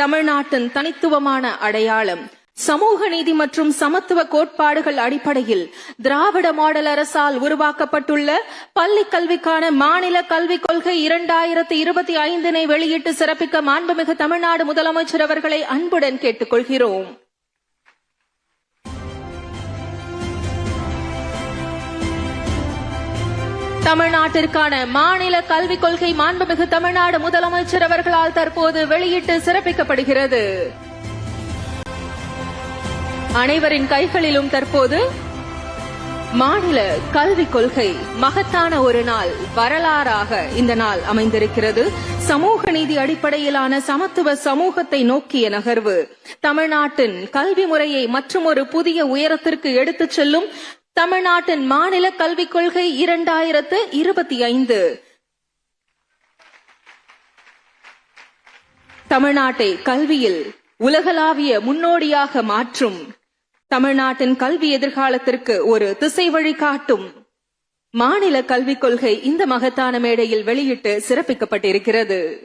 தமிழ்நாட்டின் தனித்துவமான அடையாளம். சமூக நீதி மற்றும் சமத்துவ கோட்பாடுகள் அடிப்படையில் திராவிட மாடல் அரசால் உருவாக்கப்பட்டுள்ள பள்ளி கல்விக்கான மாநில கல்விக் கொள்கை இரண்டாயிரத்தி இருபத்தி ஐந்தினை வெளியிட்டு சிறப்பிக்க மாண்புமிகு தமிழ்நாடு முதலமைச்சர் அவர்களை அன்புடன் கேட்டுக்கொள்கிறோம். தமிழ்நாட்டிற்கான மாநில கல்விக் கொள்கை மாண்புமிகு தமிழ்நாடு முதலமைச்சர் அவர்களால் தற்போது வெளியிட்டு சிறப்பிக்கப்படுகிறது. அனைவரின் கைகளிலும் தற்போது மாநில கல்விக் கொள்கை மகத்தான ஒரு நாள் வரலாறாக இந்த நாள் அமைந்திருக்கிறது. சமூக நீதி அடிப்படையிலான சமத்துவ சமூகத்தை நோக்கிய நகர்வு. தமிழ்நாட்டின் கல்வி முறையை மற்றும் ஒரு புதிய உயரத்திற்கு எடுத்துச் செல்லும் தமிழ்நாட்டின் மாநில கல்விக் கொள்கை இரண்டாயிரத்து இருபத்தி ஐந்து. தமிழ்நாட்டை கல்வியில் உலகளாவிய முன்னோடியாக மாற்றும். தமிழ்நாட்டின் கல்வி எதிர்காலத்திற்கு ஒரு திசை வழிகாட்டும் மாநில கல்விக் கொள்கை இந்த மகத்தான மேடையில் வெளியிட்டு சிறப்பிக்கப்பட்டிருக்கிறது.